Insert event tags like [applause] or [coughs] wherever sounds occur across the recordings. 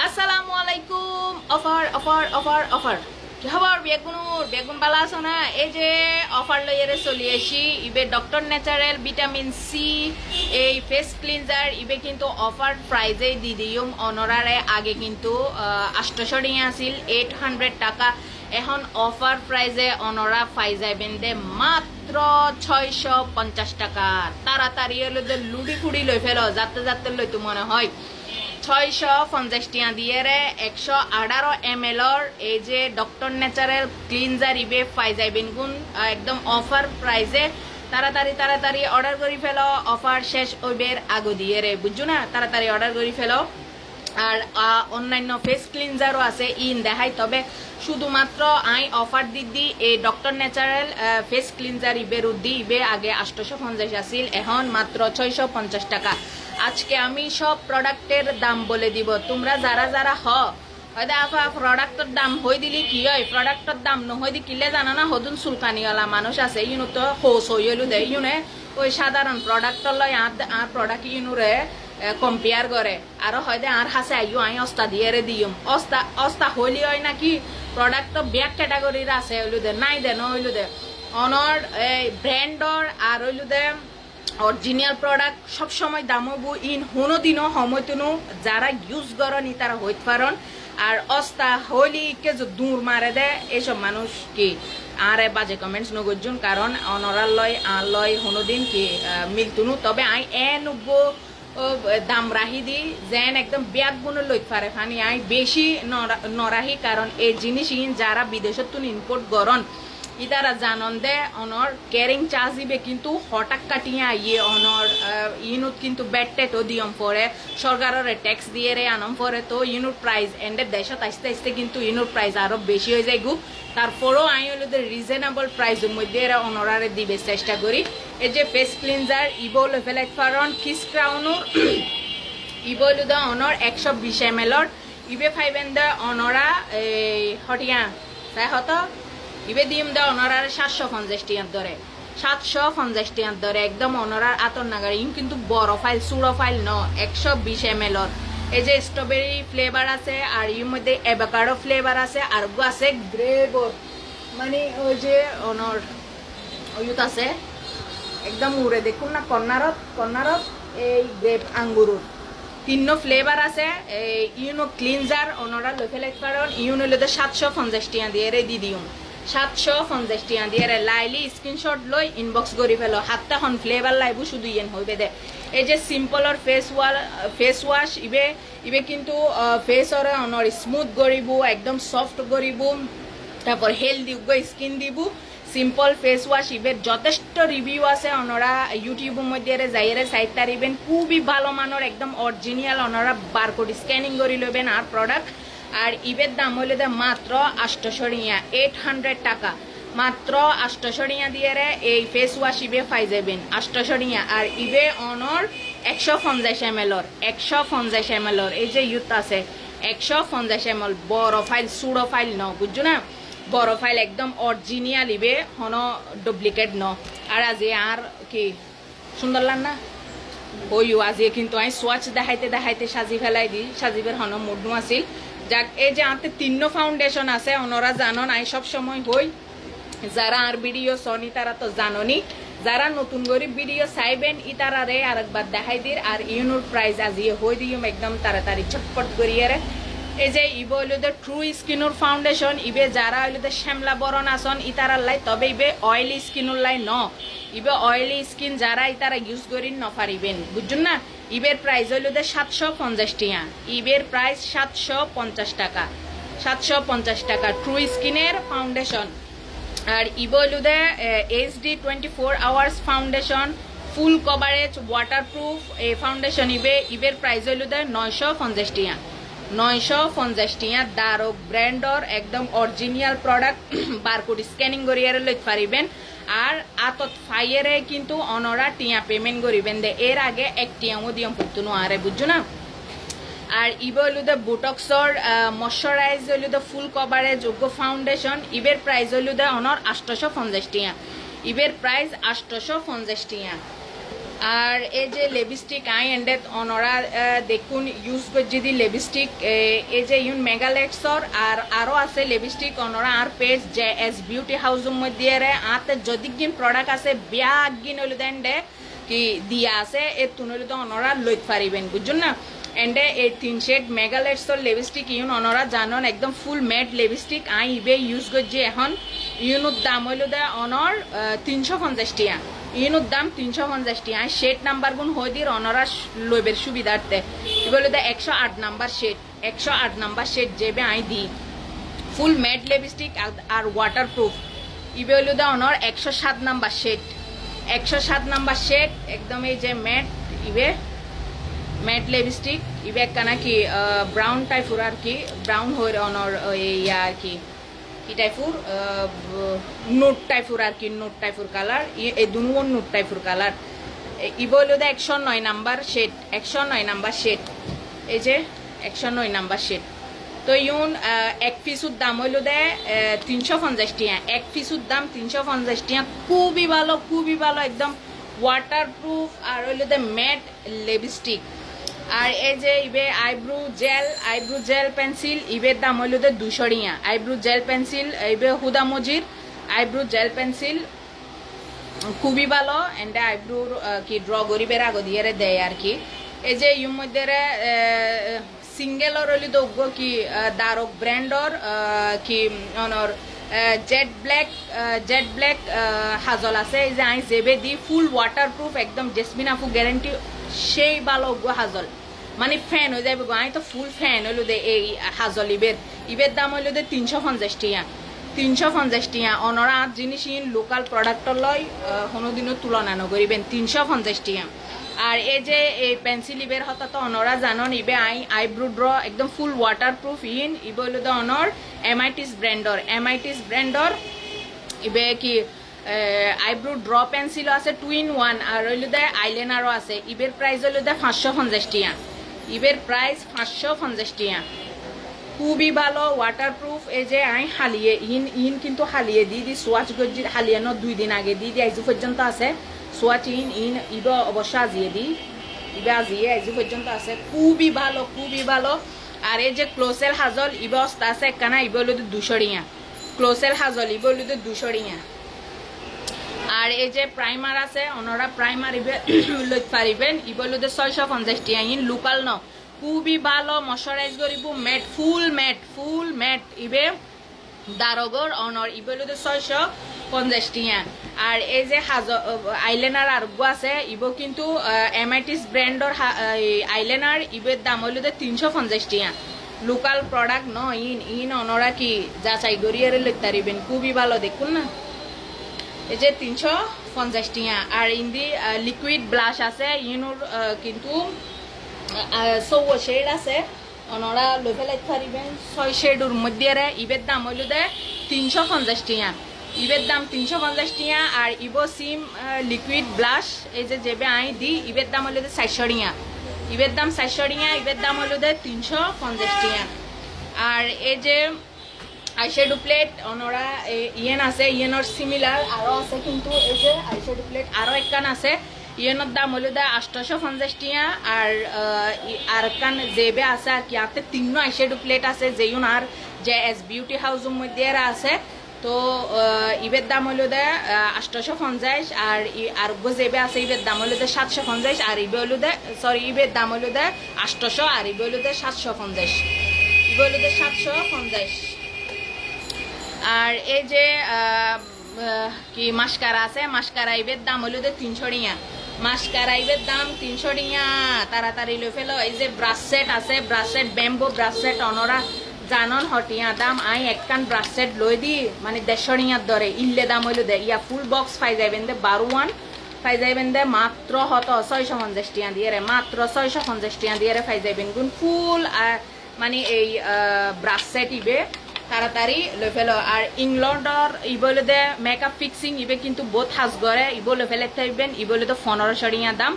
আসসালামু আলাইকুম offer offer offer offer কি খবর বেগুনুর বেগুন বালা আছো না এই যে অফার লইয়ারে চলি আসি ইবে ডক্টর ন্যাচারাল ভিটামিন সি এই ফেস ক্লিনজার ইবে কিন্তু অফার প্রাইজে দি দিম অনরারে আগে কিন্তু আষ্টশো টিয়া আছিল এইট হান্ড্রেড টাকা এখন অফার প্রাইজে অনরা পাই যাবেন দে মাত্র ছয়শো পঞ্চাশ টাকা তাড়াতাড়ি লুডি ফুড়ি লই ফেলো যাতে যাতে লইতো মনে হয় ছয়শো পঞ্চাশ টিয়া দিয়ে রে একশো আঠারো এম এলর এই যে ডক্টর ন্যাচারাল ক্লিনজার ইবে পাই যাইবেন গুণ একদম অফার প্রাইজে তাড়াতাড়ি তাড়াতাড়ি অর্ডার করি ফেলো। অফার শেষ হইবের আগো দিয়ে রে বুঝছ না? তাড়াতাড়ি অর্ডার করি ফেলো। আর অন্যান্য ফেস ক্লিনজারও আছে। ইন দেখাই তবে শুধুমাত্র আই অফার দিদি এই ডক্টর ন্যাচারাল ফেস ক্লিনজার ইবের উদ্দি ইবে আগে আটশোশো পঞ্চাশ আছিল, এখন মাত্র ছয়শো পঞ্চাশ টাকা। আজকে আমি সব প্রোডাক্টের দাম বলে দিব। তোমরা যারা যারা হ, হয়তো আপা প্রোডাক্টের দাম হই দিলি কি হয়? প্রোডাক্টের দাম নহই দি কিলে জানা না? হদুন চুলকানিওয়ালা মানুষ আছে। ইউনো তো হোস হইল দে। ইউনে ওই সাধারণ প্রোডাক্টর লয় আর আর প্রোডাক্ট ইউনুরে কম্পেয়ার করে আর হয়তো আর হাসে আইও, আই অস্তা দিয়ে রে দিম অস্তা অস্তা হইলি হয় নাকি প্রোডাক্ট তো ব্যাক ক্যাটাগরির আছে হইল দে। নাই দে নহইলো দে। অনর এই ব্র্যান্ডর আর হইল দে অরিজিনাল প্রোডাক্ট সবসময় দাম হব ইন, হুনো দিনও সময়তুনো যারা ইউজ করনি তারা হইতে পারন। আর অস্তা হইলি কে যে দূর মারে দে এইসব মানুষ কি? আরে বাজে কমেন্টস নগর্জুন কারণ অনরাল লয় আর লয় দিন কি মিলতুনু। তবে আই এ নব্বই দাম রাহি দি, যেন একদম ব্যাগগুলো লইতে পারে ফানি। আই বেশি নরা- নরাহি, কারণ এই জিনিস ইন যারা বিদেশত তুন ইম্পোর্ট গরন জানন দে অনর ক্যারিং চার্জ দিবে কিন্তু হঠাৎ কাটিয়ে আইয়ে অনর ইনুত কিন্তু বেটে তো দিয়ম পরে। সরকারের ট্যাক্স দিয়ে রে আনম পরে তো ইনুর প্রাইস এন্ডে দেশত আস্তে আস্তে কিন্তু ইনুর প্রাইস আরও বেশি হয়ে যায় গু। তারপরেও আমি হলো রিজনেবল প্রাইসের মধ্যে এরা অনরারে দিবে চেষ্টা করি। এই যে ফেস ক্লিনজার ইবো লেভেল ফারন কিস ক্রাউনুর ইবো হলো দা অনর একশো বিশ এম এলর ইবে ফাইভেন দা অনরা, এই, হটিয়া তাই হতো? ইবে দিম দা অনরার সাতশো পঞ্চাশ টিয়ার ধরে। সাতশো পঞ্চাশ টিয়ার ধরে একদম অনরার আতর নাগার। ইন কিন্তু বড় ফাইল সুড়ো ফাইল ন, একশো বিশ এম এলর এই যে স্ট্রবেরি ফ্লেভার আছে আর এর মধ্যে অ্যাভাকাডো ফ্লেভার আছে আর আছে গ্রেবর মানে ওই যে অনর ওইত আছে। একদম উড়ে দেখুন না কর্নারত কর্নারত এই গ্রেপ আঙ্গুরুর। তিন্ন ফ্লেভার আছে, এই ইউনো ক্লিনজার অনরা লৈ ফেলাই কারণ ইউনো লইতে সাতশো পঞ্চাশ টিয়া দিয়ে রে দি দিম সাতশো পঞ্চাশ দিয়ে লাইলি স্ক্রিনশট লৈ ইনবক্স কৰি ফেলো। সাতটা খন ফ্লেভার লাইবো শুধু ইয়েন হইবে দে এই যে সিম্পলর ফেস ওয়াল ফেস ওয়াশ ইবে ইবে কিন্তু ফেসর অনর স্মুথ করিব একদম সফট করিব তারপর হেলদি স্কিন দিব। সিম্পল ফেস ওয়াশ ইবের যথেষ্ট রিভিউ আছে ওনারা ইউটিউবের মধ্যে যাইরে সাইট তারিবেন খুবই ভালো মানের একদম অরিজিনাল ওনারা বারকোড স্ক্যানিং করে লবেন আর প্রোডাক্ট আর ইবের দাম হইলে দে মাত্র আষ্টশো রিয়া এইট হান্ড্রেড টাকা। মাত্র আষ্টশো রিয়া দিয়ে রে এই ফেস ওয়াশ ইবে পাই যাবেন। আষ্টশো রিয়া, আর ইবে অনর একশো পঞ্চাশ এম এলর একশো পঞ্চাশ এম এলর এই যে ইউথ আছে, একশো পঞ্চাশ এম এল বড় ফাইল সুড়ো ফাইল ন বুঝছ না? বড় ফাইল একদম অরিজিনাল ইবে হন ডুপ্লিকেট ন আর আজি আর কি, সুন্দর লাগ না হইও আজি কিন্তু আমি সোয়াচ দেখাইতে দেখাইতে সাজি ফেলাই দি, সাজিবের হন মুডনু আছিল। যাক, এই যে আতে তিন্ন ফাউন্ডেশন আছে, ওনারা জানন আই সব সময় হই। যারা আর ভিডিও সনি তারা তো জাননি। যারা নতুন করে ভিডিও চাইবেন ই তারা রে আরেকবার দেখাই দির। আর ইউনোর প্রাইস আজিয়ে হই দিম, একদম তাড়াতাড়ি চটপট করিয়ে রে। এই যে ইবে হইল ট্রু স্কিনুর ফাউন্ডেশন ইবে যারা হইল শ্যামলা বরণ আসন, ইতারার লাই, তবে ইবে অয়েলি স্কিনুর লাই ন। ইবে অয়েলি স্কিন যারা, ইতারা ইউজ করি ন পারিবেন বুঝছেন না? ইবের প্রাইস হইল সাতশো পঞ্চাশ টিয়া। ইবের প্রাইস সাতশো পঞ্চাশ টাকা। সাতশো পঞ্চাশ টাকা ট্রু স্কিনের ফাউন্ডেশন আর ইবো হইল যে H D twenty four hours foundation full coverage waterproof এই ফাউন্ডেশন ইবে, ইবের প্রাইস হইল নয়শো পঞ্চাশ টিয়া। নয়শো পঞ্চাশ টিয়া দারক ব্র্যান্ডর একদম অরিজিনাল প্রোডাক্ট বারকোড স্ক্যানিং করিয়ার লইতে পারিবেন। আর আতত ফাইয়ারে কিন্তু অনরা টিয়া পেমেন্ট করিবেন। দে, এর আগে এক টিয়ামও দিয়ম করতো আরে বুঝছ না? আর ইবে হইল দ্য বুটক্সর ময়শ্চারাইজ হইল দ্য ফুল কভারেজ যোগ্য ফাউন্ডেশন ইবের প্রাইস হইল দ্য অনর আষ্টশো পঞ্চাশ টিয়া। ইবের প্রাইস আষ্টশো পঞ্চাশ টিয়া। আর এই যে লিপস্টিক আই এন্ডেড অনরা দেখুন ইউজ করছি লিপস্টিক এই যে ইউন মেগালেটসর আর আরও আছে লিপস্টিক অনরা আর পেজ যে এস বিউটি হাউসের মধ্যে আতে যদি গিন প্রোডাক্ট আছে বিয়া গিন হইলে দেন দে, কি দিয়া আছে, এ তুনলে তো অনরা লইতে পারিবেন, বুঝছেন না? এন্ডে এই তিন শেড মেগালেটসর লিপস্টিক ইউন অনরা জানন, একদম ফুল ম্যাট লিপস্টিক আই ইবে ইউজ করছি এখন ইউনোর দাম হইল দে অনর তিনশো পঞ্চাশ টিয়া। ইউনোর দাম তিনশো পঞ্চাশ টিয়া। শেড নাম্বার গুণ হয়ে দিয়ে অনরা লইবের সুবিধার্থে। এগুলো দে? একশো আট নাম্বার শেড একশো আট নাম্বার শেড যেবে আই দিই ফুল ম্যাট লিপস্টিক আর ওয়াটার প্রুফ ইবে হইল দে অনর, একশো সাত নাম্বার শেড একশো সাত নাম্বার শেড একদম এই যে ম্যাট, ইবে। ম্যাট লিপস্টিক, ইবে একখানা নাকি ব্রাউন টাইপুর আর কি। ব্রাউন হয়ে অনর ইয়া আর কি। কি টাইপুর নোট টাইপুর আর কি নোট টাইপুর কালার এই দুনুন নোট টাইপুর কালার ইব হইল দে একশো নয় নাম্বার শেড একশো নয় নাম্বার শেড এই যে, একশো নয় নাম্বার শেড তো ইউন এক পিসুর দাম হইল দে তিনশো পঞ্চাশ টিয়া। এক পিসুর দাম তিনশো পঞ্চাশ টিয়া। খুবই ভালো খুবই ভালো, একদম ওয়াটার প্রুফ আর হইল দে ম্যাট লিপস্টিক আর এই যে ইবে eyebrow gel eyebrow gel pencil, ইবের দাম হইল দুশো টিয়া আইব্রু জেল পেন্সিল, ইবে হুদা মজির আইব্রু জেল পেন্সিল, খুবই ভালো এন্ড আইব্রুর কি ড্র গরিবের আগ দিয়ে দেয় আর কি। এই যে ইউর মধ্যে সিঙ্গেলর হইলি দোগ্য কি দারক ব্র্যান্ডর কি অনর jet black jet black kajal আছে। এই যে আই জেবে দি ফুল ওয়াটার প্রুফ একদম জেসমিন আফু গ্যারেন্টি সেই ভালো হাজল। মানে ফ্যান হয়ে যাবে আমি তো ফুল ফ্যান হইল দে এই হাজল ইবের ইবের দাম হইল দে তিনশো পঞ্চাশ টিয়া। তিনশো পঞ্চাশ টিয়া। অনরা আট জিনিস ইন লোকাল প্রোডাক্টর লয় কোনোদিনও তুলনা নকরিবেন তিনশো পঞ্চাশ টিয়া। আর এই যে এই পেন্সিল ইবের হতা তো অনরা জানন ইবে আই আইব্রো ড্র একদম ফুল ওয়াটার প্রুফ ইন। ইবে হইল দে অনর এমআইটিস ব্র্যান্ডর এমআইটিস ব্র্যান্ডর ইবে কি আইব্রো ড্র পেন্সিলও আছে টু ইন ওয়ান আর হইল দে আইলাইনারও আছে। ইবের প্রাইস হইল দে পাঁচশো পঞ্চাশ টিয়া। ইবের প্রাইস পাঁচশো পঞ্চাশ টিয়া খুবই ভালো ওয়াটার প্রুফ এই যে আই হালিয়ে, ইন ইন কিন্তু হালিয়ে দি দি সোয়াচ গজ্জির হালিয়ানো দুই দিন আগে দি দি, আইজু পর্যন্ত আছে। সোয়াচ ইন ইন, ইব অবশ্য আজিয়ে দি। ইবে আজিয়ে, আইজু পর্যন্ত আছে। খুবই ভালো খুবই ভালো। আর এই যে ক্লোসেল হাজল, ইবে অস্তা আছে একখানা ইবে হলো দুশো টিয়া ক্লোসেল হাজল, ইবে হলো দুশো টিয়া আর এই যে প্রাইমার আছে ওনারা প্রাইমার [coughs] লইতে পারিবেন ইবলুদে ছয়শো পঞ্চাশ টিয়া ইন লোকাল ন। খুবই ভালো ময়শ্চারাইজ করিব matte full matte full matte ইবে দারগর অনর ইবলুদে ছয়শো পঞ্চাশ টিয়া আর এই যে হাজ আইলেনার আরোগ্য আছে, ইব কিন্তু এমআইটিস ব্র্যান্ডর আইলেনার ইবের দাম হইলুদে তিনশো পঞ্চাশ টিয়া লোকাল প্রোডাক্ট ন, ইন ইন অনরা কি যাচাই করিয়ে লইতে পারিবেন খুবই ভালো দেখুন না? এই যে তিনশো পঞ্চাশ টিয়া। আর ইন্দি লিকুইড ব্লাশ আছে ইনুর কিন্তু চৌ শেড আছে। অনরা লৈ পেলাই পারিবেন ছয় শেডুর মধ্যে রে ইবের দাম হইল দে তিনশো পঞ্চাশ টিয়া। ইবের দাম তিনশো পঞ্চাশ টিয়া আর ইবো সিম লিকুইড ব্লাশ এই যে যেবে আই দি, ইবের দাম হইল দে চারশো টিয়া। ইবের দাম চারশো টিয়া, ইবের দাম হইল দে তিনশো পঞ্চাশ টিয়া। আর এই যে আইশ্যাডো প্লেট অনরা ইয়েন আছে ইয়েনৰ সিমিলার আরও আছে কিন্তু এই যে আইশ্যাডো প্লেট আরও একখান আছে। ইয়েনের দাম হলো দা আষ্টশো পঞ্চাশ টিয়া, আর আর একখান জেবে আছে, আর কি আতে তিনো আইশ্যাডো প্লেট আছে যেইন আর যে এস বিউটি হাউসের মধ্যে আছে। তো ইবের দাম হলো দে আষ্টশো পঞ্চাশ, আর আর জেবে আছে, ইবের দাম হলো দে সাতশো পঞ্চাশ, আর ইবে হলো দে সরি ইবের দাম হলো দে আষ্টশো আর ইবে হলো দে সাতশো পঞ্চাশ। ইবে হলো দে সাতশো পঞ্চাশ। আর এই যে কি মাস্কারা আছে? মাস্কারা ইবের দাম হলো যে তিনশো টিয়া মাস্কারা ইবের দাম তিনশো টিয়া তাড়াতাড়ি লৈ ফেলো। এই যে ব্রাশ সেট আছে, brush set bamboo, brush set অনরা, জানন হটিয়া দাম। আই একখান ব্রাশ সেট লৈ দি মানে দেড়শো টিয়ার দরে। ইল্লে দাম হইল দে ইয়া ফুল বক্স পাই যাবেন দে বারো ওয়ান। পাই যাবেন দে মাত্র হত ছয়শো পঞ্চাশ টিয়া দিয়ে রে মাত্র ছয়শো পঞ্চাশ টিয়া দিয়ে রে পাই যাবেন গুণ ফুল। মানে এই ব্রাশ সেট ইবে তাড়াতাড়ি লৈ ফেলো। আর ইংল্যান্ডর দে মেকআপ ফিক্সিং ইবে কিন্তু বহুত সাজ গড়ে ইব লৈ ফেলে থাকবেন ইবলে তো পনেরোশো টিয়া দাম।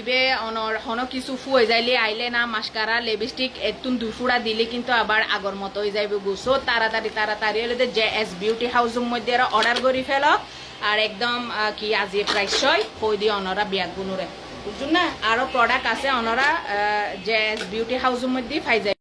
ইবে অনর হন কিছু ফুয়ে যাইলে, আইলে না মাস্কারা লিপস্টিক এতুন দুই ফুড়া দিলে কিন্তু আবার আগর মতো হয়ে যাইবে গুছো তাড়াতাড়ি তাড়াতাড়ি হলে যে এস বিউটি হাউসের মধ্যে অর্ডার করে ফেল আর একদম কি আজি প্রাইস হয় কই দিয়ে অনরা বিয়াক গুনুরে বুঝুন না? আরও প্রোডাক্ট আছে অনরা জে এস বিউটি হাউসের মধ্যে পাই যায়।